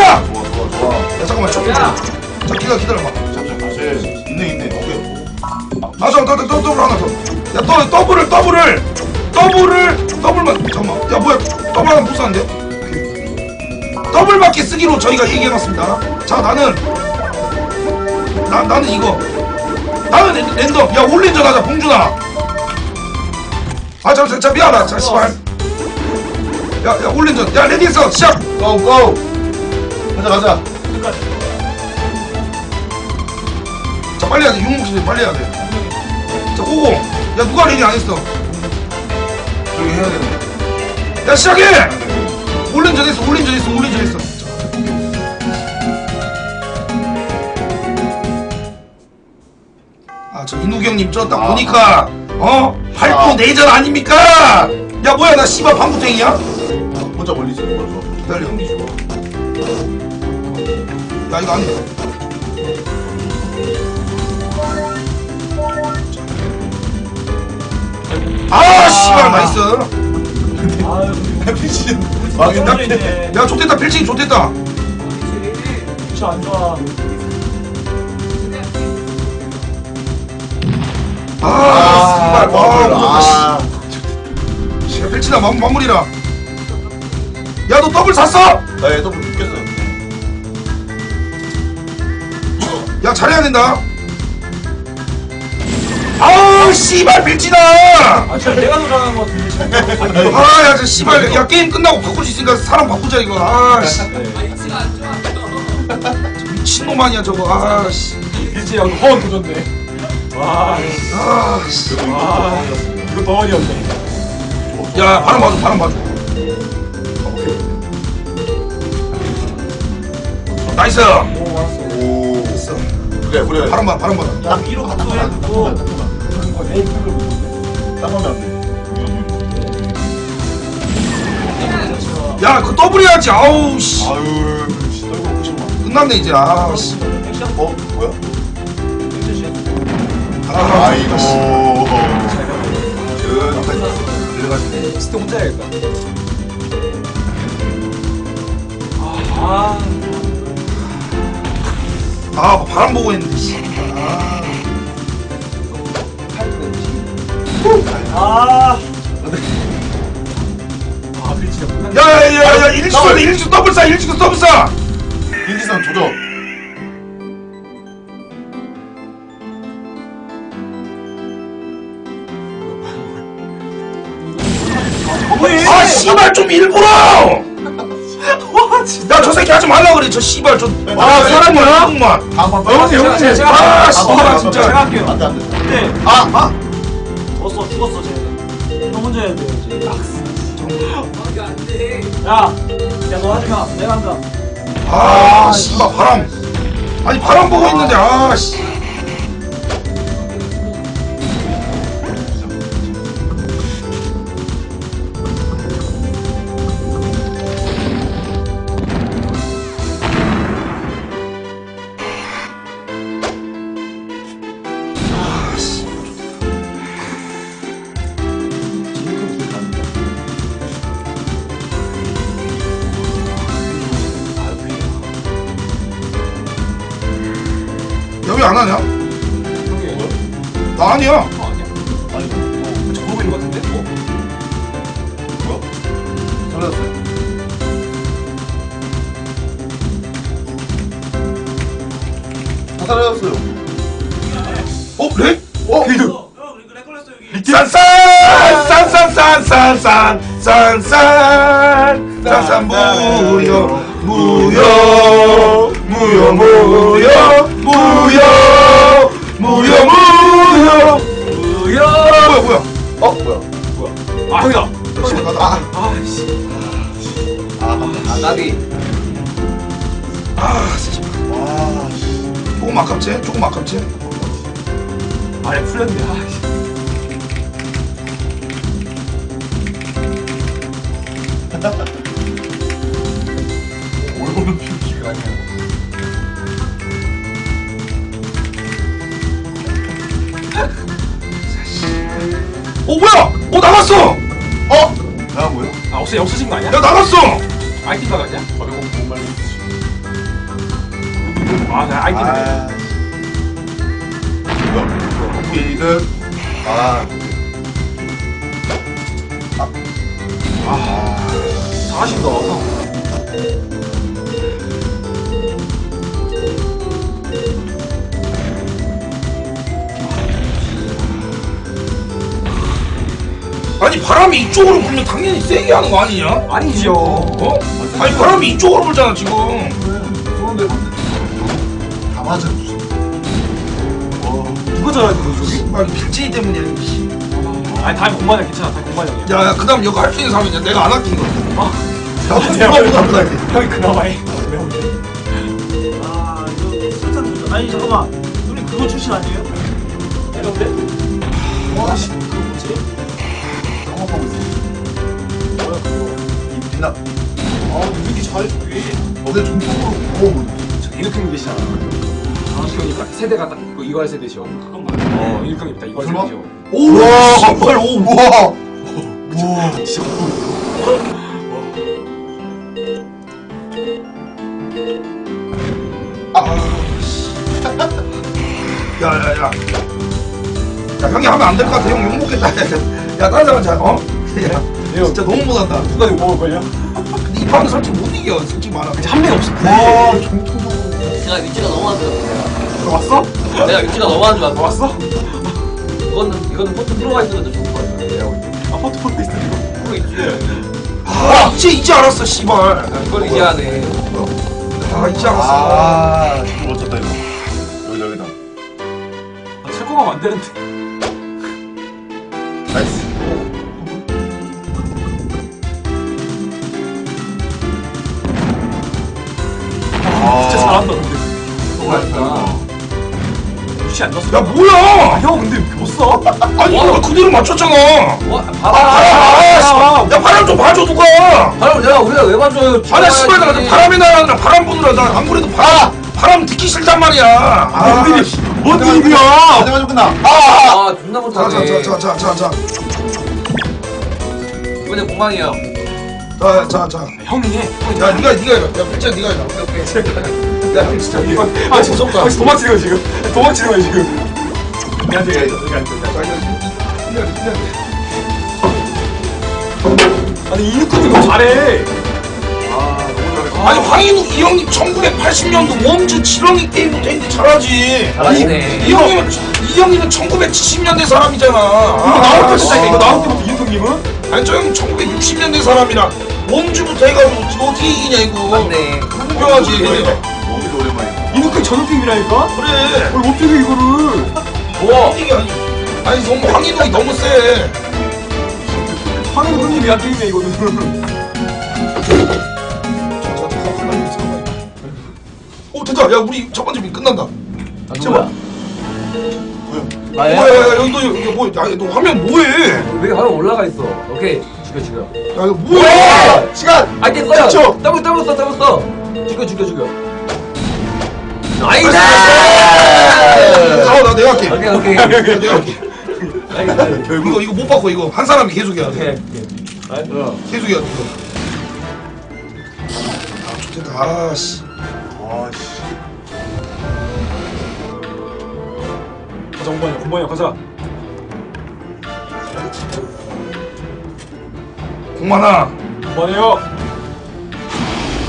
가자 좋아 좋아 좋아. 야 잠깐만 좀 자, 기다려 기다려봐. 잠시만 쟤 있네 있네 오케이 아저 더, 더, 더, 더블 하나 더야 더, 더블을 더블을. 더블을 더블만 잠깐만. 야 뭐야? 더블 하나 못 사는데? 더블밖에 쓰기로 저희가 얘기해놨습니다. 자 나는 나, 나는 이거. 나는 랜- 랜덤. 야 올린전 하자 봉준아. 아 잠깐 미안하다. 자 씨발. 야야 올린전 야 레디 했어. 시작. 고고 가자. 가자 자 빨리 해야 돼 육목씨 빨리 해야 돼자 오고. 야 누가 레디 안 했어? 저기 해야 되네. 야 시작해! 올린 전 했어 올린 전 했어 올린 전 했어. 아저 인욱이 형님 저딱 아. 보니까 어? 발포 아. 내전 아닙니까? 야 뭐야 나 씨발 방구탱이야? 혼자 멀리지 멀어 기다려 야 이거 안 돼. 아 씨발 나이스 아유 미친 야, 망했다 야 좋댔다 필칭 좋댔다. 안 좋아. 아 씨발 와 더블. 무섭다 씨. 아 야, 필치나 마, 마무리라. 야 너 더블 샀어? 나얘 더블 야 잘해야 된다. 아우 씨발 필치나 아 진짜 내가 같은데 지금 아야 저 씨발 야 게임 끝나고 바꿀 수 있으니까 사람 바꾸자 이거. 아씨. 미친놈 아니야 저거. 아씨. 일찍 여기 허원 도졌네 와 아 씨. 와, 이거 덩어리였네. 야 바람 봐줘 바람 봐줘. 나이스. 오 그래 그래 바람 봐 바람 봐 입구를 못했네 땀나면 안돼 야그 더블 해야지. 아우 씨. 아유 씨 싶어 끝났네 이제. 아 씨. 액션 어 뭐야? 액션 씨 아, 아이고. 씨. 그래가지고 진짜 혼자 해야겠다. 아, 아 뭐 바람 보고 했는데 씨. 아. 아, 아, 그렇지. 끝났네. 야야 야 야 일주도 일주 더블 사 일주도 더블 사 인지선 조져 왜? 아 씨발 좀 일부러 와, 진짜. 나저 새끼 하지 말라 그래 저 씨발 저 아, 사람이야 만 다음 판 어, 제가, 제가, 제가, 아, 할게요. 씨발, 아, 진짜. 제가 할게요. 안돼 안돼 근데, 아! 아! 죽었어, 죽었어, 쟤. 너 혼자 해야 돼, 이제. 야, 야, 너 하지 마. 내가 한다. 아 씨발 바람 아니 바람 보고 있는데 아 씨 하냐? 나 아니야 어, 아니야. 아니 저 보고 있는 거 같은데? 어? 뭐야 살렸어 다 살렸어요 어 그래? 어? 싼싼 싼싼싼싼싼 싼싼 싼싼 무효 무효 무효 무효 무효 무효 아, 형이다. 가다 아, 씨. 아 나비 아 진짜 와 씨. 조금 아깝지? 조금 아깝지? 아, 얘 풀렸네. 아, 씨. 올보는 피우기가 아니야 어 뭐야? 어 나갔어! 어? 아, 혹시 없으신 거 아니야? 야 나갔어! 아이템 나갔냐? 저래고 못 말리지 아, 나 아이템. 아. 이거 업그레이드. 아. 아. 잘하신다. 아니 바람이 이쪽으로 불면 당연히 세게 하는 거 아니냐? 아니죠. 어? 아니 바람이 이쪽으로 불잖아 지금 그런데 다 맞아. 누가 잘하는 거지? 아니 빌진이 때문이야 씨. 아니, 다음 공만이야. 괜찮아. 다음 공만이야. 야, 야 그다음 이거 할수 있는 사람이냐 내가 안 아낀 거 아, 나도 내가 누가 보다 보다 형이 그나마 해. 아 이거 설탕 좀 아니 잠깐만 우리 그거 출신 아니에요? 이런데? 와, 씨. 그거 뭐지? 이 비나. 아, 이렇게 잘해줘, 왜? 어제 전통으로 구워 저 이렇게 계시잖아. 이렇게니까 세대가 딱 이거 이거 할 세대죠. 그건가요? 어, 이렇게니까 이거 할 설마? 세대죠. 오와 정말 오 우와. 우와. 진짜 야야야 야 형이 하면 안 될 것 같아 형 욕먹겠다 야 다른 사람 잘 어? 야 이거 진짜 너무 못한다 누가 이거 먹을걸요? 근데 이 판은 솔직히 못 이겨 솔직히 말하면 이제 한 명이 없어. 와, 전통적으로. 제가 위치가 너무 안 좋아요. 너 왔어? 내가 위치가 너무 안 좋아. 너 왔어? 이거는 이거는 포트 들어가 더 좋을 것볼 때. 아, 포트폴리오 있어, 이거. 그거 있지. 아 이제 이제 알았어 씨발 아, 이걸 이제 하네. 아 이제 알았어 아, 멋졌다, 이거. 여기다, 여기다. 아, 철거가 안 되는데. 잘한다, 근데. 잘한다. 유시 안 넣었어. 야 아, 뭐야 형, 근데 못 써? 아니 이거 그대로 맞췄잖아 와, 아, 바람. 아, 씨. 야 바람 좀 봐줘 누가 바람 내가 우리가 왜 봐줘요? 아나 씨발 나 바람이 나라 바람 부느라 나 안 그래도 바람 바람 듣기 싫단 말이야 아, 뭔 일이야? 뭔 일이야? 가자마자 끝나. 아, 존나 못하네. 자자자자자자 이번에 공망이야. 자자자 형이 해. 야 니가 니가 해라 야 니가 해라 오케이 오케이 야 진짜 이거 아, 진짜 무섭다 아, 도망치는 거야, 지금. 도망치는 거야, 지금. 끝내야 돼. 아니, 이누크님 너무 잘해. 아니 황인우 이 형님 1980년도 웜즈 지렁이 게임부터 했는데 잘하지 잘하시네. 이 형님은 이 형님은 1970년대 사람이잖아 이거 나올 아, 때부터, 이거 나올 때부터 이누크님은? 아니 저 형님 1960년대 사람이라 웜즈부터 해가지고 어떻게 이기냐 이거 맞네. 오랜만 이야. 이누크님 전용팀이라니까? 그래 뭘 어떻게 이거를. 이게 아니 아니 너무 황인우이 너무 세 황인 형님이 안 게임이야, 이거는. 오 됐다 야 우리 첫 번째 미 끝난다 아, 제발? 뭐야 나야? 야, 야, 여기 너 여기 뭐 야, 너 화면 뭐해 왜 화면 올라가 있어? 오케이. 죽여, 죽여. 야 이거 뭐야 시간! 아, 이게 써요. 더블, 더블 써, 더블 써. 죽여, 죽여, 죽여. 나이스! 아나 내가 할게 오케이, 오케이. 야, 내가 할게. 이거 이거 못 바꿔 이거 한 사람이 계속 해야 오케이. 돼 계속 해야 돼 이거 아 좋겠다 아씨 와, 씨. 가자, 공만이야, 공만이야, 가자. 공만아 공만이요.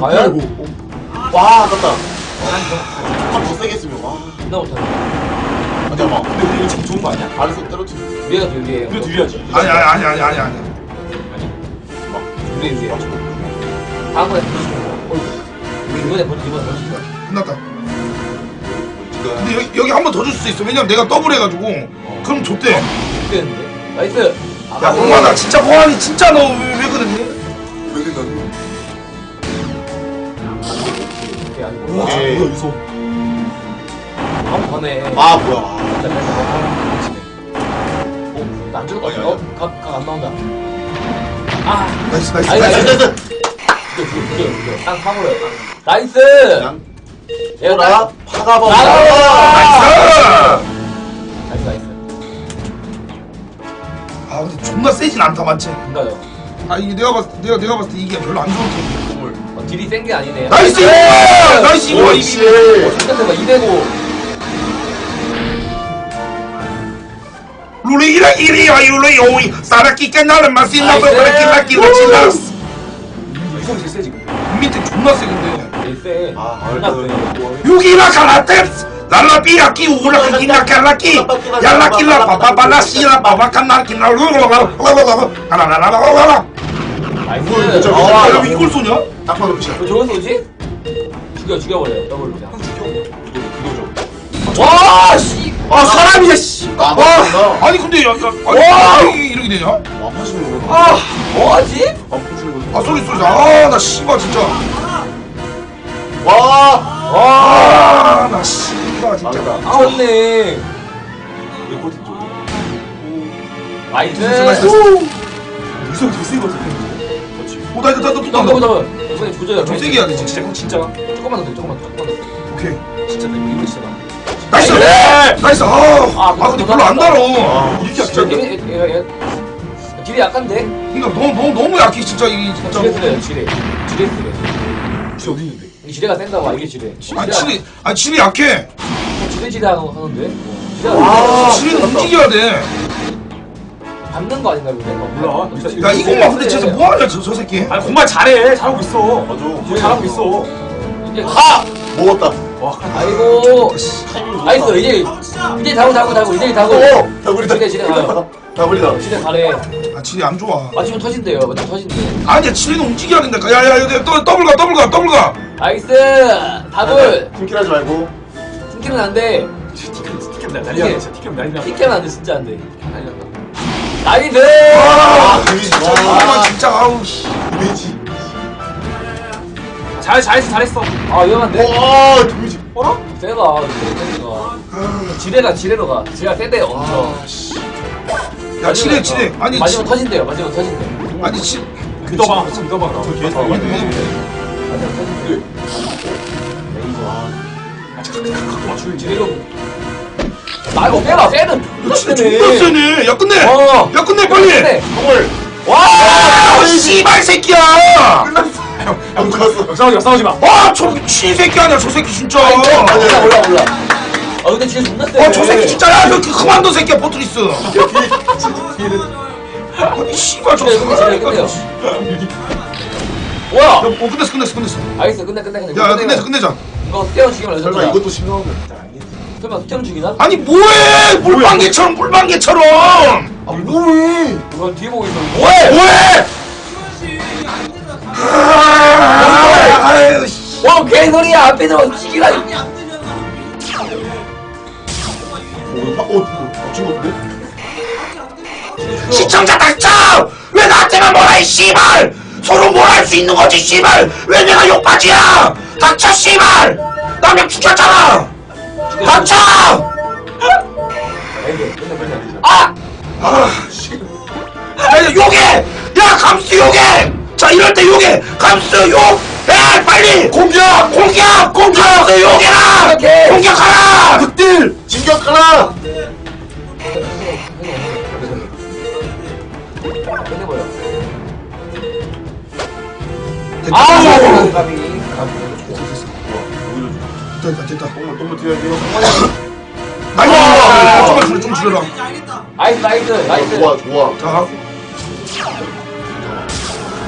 과연? 와, 아깝다. 한더 세게 쓰면, 와. 존나 못하네. 아, 잠깐만. 근데 우리 이거 지금 좋은 거 아니야? 발에서 때려치 위에가 두 위에. 우리 둘이야지. 아니 아니 아니 아니 아니 아니 위에, 위에. 다음번에 보여줄게. 우리 이번에 보여줄게, 이번에 보여줄게. 끝났다 근데 여기, 여기 한 번 더 줄 수 있어 왜냐면 내가 더블 해가지고 그럼 좋대 죽겠는데? 나이스! 아, 야 공만아 진짜 공만이 진짜 너 왜 그러니 왜 생각해? 와, 오케이. 뭐야, 유소. 한 번에. 아, 뭐야. 어. 아니, 어, 각, 각안 나온다. 아, 나이스 나이스 아니, 나이스 나이스, 나이스. 죽여, 죽여. 땅 파버려요, 땅. 나이스! 그냥 얘가 나 나, 파가봐. 나이스! 나이스 나이스, 나이스. 아 근데 존나 세진 않다 맞지 뭔가요? 아 이게 내가 봤을 때 내가 내가 봤을 때 이게 별로 안 좋은 팀 물. 어, 딜이 센 게 아니네. 나이스! 이거! 나이스! 이거! 옳지. 어, 생각해봐, 205. Lulira iria yule yoi 사라키 깨나를 마신나 나이스. 버라키나 키로치나스 이건 제일 세, 지금. 밑에 존나 세, 근데. 제일 세. 아, 알다. 유기라 카라테스 랄라비야 키 우라 키나 칼라키 야라키라 바바바라시라 바바카나 키나 루루라 라라라라라라 나이스. 진짜 그 아, 야, 왜 아, 이걸 쏘냐? 딱 봐도 끝이야. 왜 저거 쏘지? 죽여 죽여버려 더블로 그냥. 와아 사람이야 씨. 아, 아 와. 아, 아니 근데 야, 야 와! 이렇게 되냐? 아 화질 보다. 아 뭐하지? 소리 소리. 아나 씨발 진짜. 와. 아나 씨발 진짜. 아 없네. 레코딩 좀. 나이스. 무슨 무슨 이거 같은 나 이거 나도 또 나도. 이번에 조져야 좀 세게 해야 돼 진짜 진짜 진짜. 조금만 더 돼, 조금만 더. 조금만 더. 오케이 진짜 나 이거 진짜 나. 나이스 나이스. 나이스 아, 아 아 근데 별로 안 달어 이렇게 진짜 약해 얘, 얘, 얘, 딜이 약한데? 그러니까 너무 너무 너무 약해 진짜 이게 진짜 지뢰 쓰래 지뢰 지뢰 쓰래 진짜 어디 있는데? 이 지뢰가 센다고 아 이게 지뢰 아니 칠이 아니 칠이 약해 지뢰 지뢰 하는 거 하는데 지뢰가 아 아, 칠이는 움직여야 돼야 밟는 거 아닌가 근데 몰라. 진짜 이것만 근데 진짜 뭐하냐 저, 저 새끼 아니 공만 잘해. 잘하고 있어. 맞아. 뭐 잘하고 있어. 가! 먹었다. 와. 아이고 나이스 이제 이제 다고 다고 다고 이제 다고 오! 다구리다. 지뢰 가요 다구리다. 지뢰 가래 아 칠이 안 좋아 맞추면 터진대요 맞추면 터진대 아니야 칠이는 움직여야 된다 야야 이거 또 더블 가 더블 가 더블 가 나이스 다블 팀킬하지 말고. 팀킬은 안돼 티켓 날 난리야. 진짜 티켓 난리야. 팀킬은 안돼 진짜 안돼 난리 났다. 나이스 아 데미지 진짜 와. 이거만 진짜 아우 씨 데미지. 잘 잘했어 잘했어. 아 위험한데? 와, 데미지. 어라? 세다 세다 지뢰가 지뢰로 가 지뢰가 세대 엄청 야 칠이 칠이 아니 치- 터진대요 맞으면 터진대 아니 칠 믿어봐. 믿어봐. 그럼. 어, 이기네. 맞으면 터진대 아지 지뢰로 아 이거 빼라 빼는 야 칠이 존나 세네. 야 끝내. 어. 야 끝내 빨리. 빼 동물. 와! 아 씨발 새끼야. 안 죽었어. 싸우지 마 싸우지 마. 와 저 미친 새끼 아니야 저 새끼 진짜. 올라 올라 올라. 아 근데 지뢰 존나 세 와 저 새끼 진짜. 야너 그만둬 새끼야 포트리스. 아니 씨발 저 끝내 지뢰 끝내요. 뭐야? 야, 어 끝냈어 끝냈어 끝냈어. 알겠어 끝내 끝내 끝내. 야 야, 끝내자. 끝내자 이거 떼어 죽이면 설마 이것도 심각한 거 진짜 아니겠지. 설마 떼어 죽이나? 아니 뭐해? 물방개처럼 물방개처럼! 아, 뭐해? 이건 뒤에 보고 있어? 뭐해? 뭐해? 아, 아유 씨. 와 개소리야. 앞에 들어 죽이라. 어, 어, 어, 거 같은데? 시청자 닥쳐 왜 나한테만 뭐라 이 씨발! 서로 뭘 할 수 있는 거지 씨발! 왜 내가 욕받이야! 닥쳐 씨발! 남명 죽였잖아 닥쳐 아! 아, 씨. 야, 야, 욕해! 야, 감수 욕해! 자, 이럴 때 욕해! 감수 욕! 야, 빨리! 공격! 공격! 공격! 욕해라! 공격하라! 늑들! 진격하라!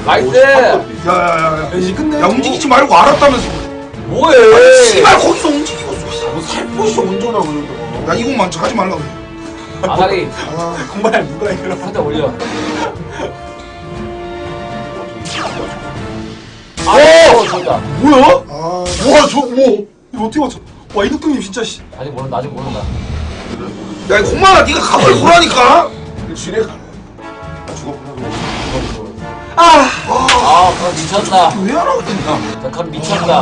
나이스 야, 야, 야, 야. 이제 끝내. 야, 움직이지 말고 알았다면서. 뭐해 씨발, 거기서 움직이고 있어. 뭐 살포시 운전하고. 야, 이것만 저 하지 말라고. 아가리 공발 누가 이러. 살짝 올려 아, 오! 좋다 뭐야? 아, 와, 저, 뭐. 이거 어떻게 맞춰? 와 이누뚱님 진짜 씨. 아직 모른다 아직 모른다 야, 공만아, 네가 각을 보라니까. 지뢰 가. 아. 아 그건 미쳤다 왜 하라고 했냐? 그건 미쳤다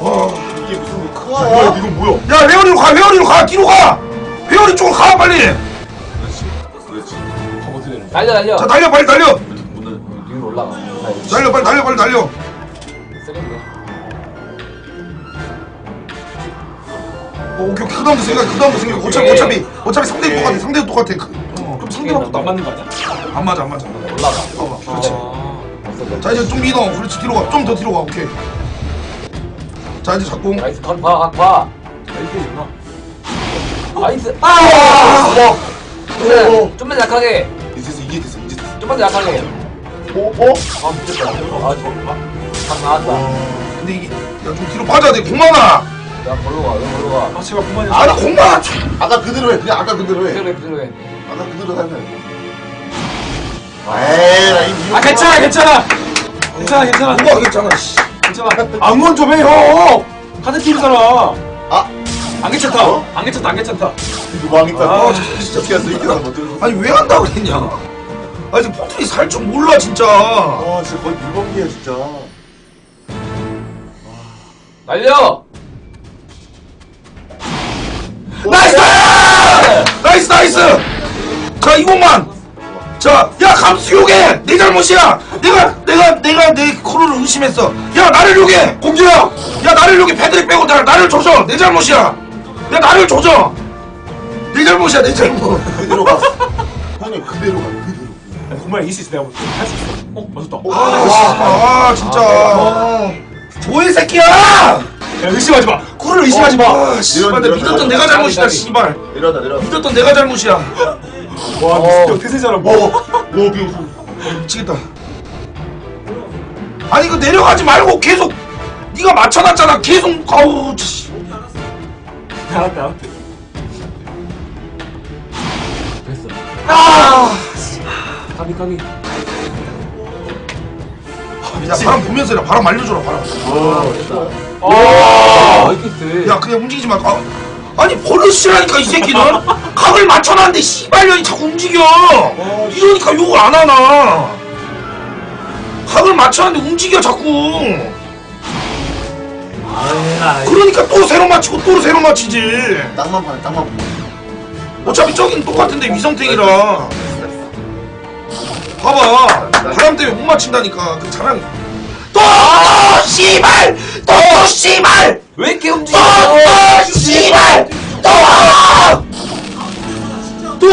와. 이게 무슨 뭐야, 크아야? 이건 뭐야? 야, 회원이로 가, 회원이로 가, 뒤로 가! 회원이 쪽으로 가, 빨리! 그렇지. 달려 달려 자, 달려, 빨리 달려! 문을. 위로 올라가 달려, 빨리 달려, 빨리 달려! 쓰레기네 어, 오케이, 그 다음도 생각, 그 다음도 생각. 어차피, 어차피, 어차피 상대도 똑같아, 상대도 똑같아. 그, 어, 그럼 상대랑 안 맞는 거 아니야? 안 맞아, 안 맞아. 올라가 봐봐, 그렇지. 아. 자 이제 좀 믿어 그렇지 뒤로 가 좀 더 뒤로 가 오케이 자 이제 잡고 나이스 각 봐, 각 봐. 이게구나. 나이스. 아! 뭐. 오. 좀만, 좀만 약하게. 이제 됐어 이제 됐어 이제 됐어 좀만 더 약하게. 오? 오? 아, 미쳤다. 아, 저, 아, 각 나왔다. 근데 이게 야좀 뒤로 빠져야 돼 공만아 야, 걸로 가, 왜 걸로 가. 아 제발 그만해. 아나 공만아 아까 그대로 해 그냥 아까 그대로 해 그대로 해, 그대로 해. 아까 그대로 하면 에이 아 괜찮아 괜찮아. 괜찮아 괜찮아. 뭐가 괜찮아 씨 괜찮아. 응원 좀 해, 형! 하드 팀이잖아. 아 안 괜찮다. 어? 안 괜찮다, 안 괜찮다. 이거 망했다 아, 아 진짜 피했어 이렇게 어떡해 아니 왜 한다 그랬냐 아 이제 포트리 살 줄 몰라 진짜 아 진짜 거의 물범기야 진짜 날려! 나이스 나이스 나이스 자 이공만 자 야 감수 요게 내 잘못이야! 내가 내가 내가 내 코로를 의심했어. 야 나를 요게 공주야! 야 나를 요게 패드립 빼고 나, 나를 조져! 내 잘못이야! 야 나를 조져! 내 잘못이야 내 잘못. 그대로 가 형님 그대로 가 그대로. 아, 정말 이수 있어, 내가. 할수 있어. 어, 맞았다. 아, 아 진짜. 뭐해 새끼야! 야, 의심하지 마. 쿨을 의심하지 마. 아 씨발 내 믿었던. 내가 잘못이다 씨발. 내려다 내려다 믿었던 내가 잘못이야 와, 어. 진짜 태세잖아, 뭐. 오 비웃어 미치겠다. 아니 이거 내려가지 말고 계속 네가 맞춰놨잖아. 계속 아우 씨. 알았다, 알았다. 됐어. 아, 가비, 가비. 야 바람 보면서 해라. 바람 알려줘라 바람. 아, 이렇게 세. 야 그냥 움직이지 마. 아, 아니 버릇이라니까 이 새끼는 각을 맞춰놨는데 씨발년이 자꾸 움직여. 이러니까 욕을 안 하나. 각을 맞춰놨는데 움직여 자꾸. 그러니까 또 새로 맞히고 또 새로 맞히지. 땅만 파네 땅만 파 어차피 저긴 똑같은데 위성택이라 봐봐 바람 때문에 못 맞춘다니까 그 자랑 또 씨발 또 씨발 왜 이렇게 움직여? 또씨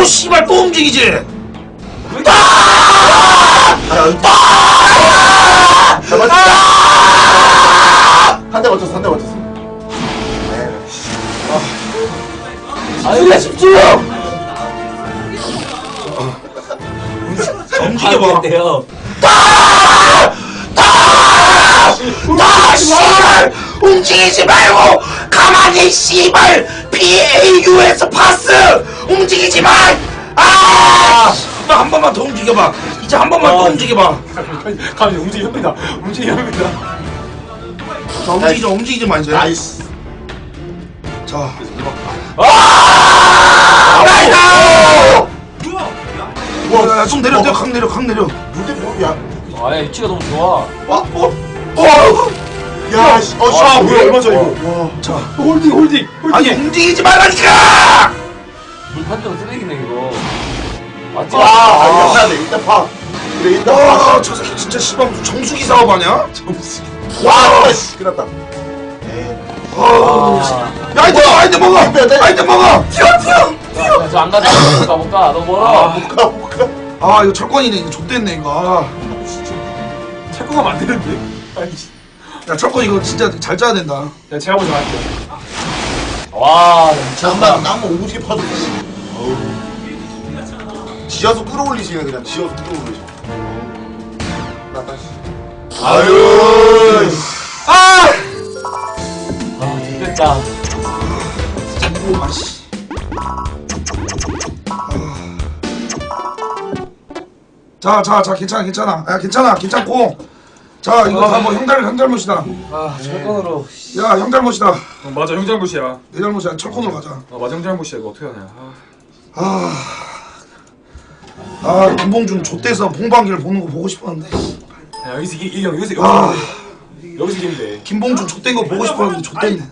또또 씨발 또 움직이지? 한대 맞췄어 한 대 맞췄어. 아유 집중! 움직여 봐. 돼요. 아 씨발! 움직이지 말고 가만히 씨발 PAUS 파스 움직이지 마아! 한 번만 더 움직여봐. 이제 한 번만 더 움직여봐. 가비, 움직입니다. 움직입니다. 자 움직이지 마 움직이지 마 이제. 나이스. 자. 나이스! 와, 좀 내려 내려 강 내려 강 내려. 무대 뭐야. 아, 야, 위치가 너무 좋아. 와 어? 어? 야 씨. 어 아, 씨, 뭐야, 얼마 어, 이거. 와. 자. 홀딩, 홀딩. 홀딩. 아니 움직이지 말라니까 물판정 쓰레기네, 이거. 맞지? 아, 아, 일단 돼, 일단 파. 그래, 일단 파. 와저 새끼 진짜 씨발 무슨 정수기 사업 아니야? 와, 씨, 끝났다. 아, 야 아이템 먹어 아이템 먹어 아이템 먹어 튀어 튀어 야, 저안 가자. 가볼까? 너 멀어. 못 가, 못 가. 아 이거 철권이네 이거 좆됐네 이거 체코가 만드는데. 아니, 아. 야 철권 이거 진짜 잘 짜야 된다 야, 제가 먼저 할게요. 와, 미쳤다. 땀만, 땀만 오지게 파도 씨. 어우. 지하수 끌어올리시네, 그냥. 지하수 끌어올리시. 나 다시. 아유. 아! 아, 됐다. 아씨 자 자 자 괜찮아 괜찮아 야 괜찮아 괜찮고 자 이거 다 뭐 형 잘, 형 잘못이다 아, 철권으로. 야 형 잘못이다 어, 맞아, 형 잘못이야. 내 잘못이야 철권으로 가자 어, 맞아, 형 잘못이야. 이거 어떻게 하냐. 아. 아, 아 김봉준 좆돼서 봉방기를 보는 거 보고 싶었는데 야, 여기서 이기, 이기, 여기서, 여기서. 아 이기면 돼. 김봉준 좆된 거 보고 싶었는데 좆됐네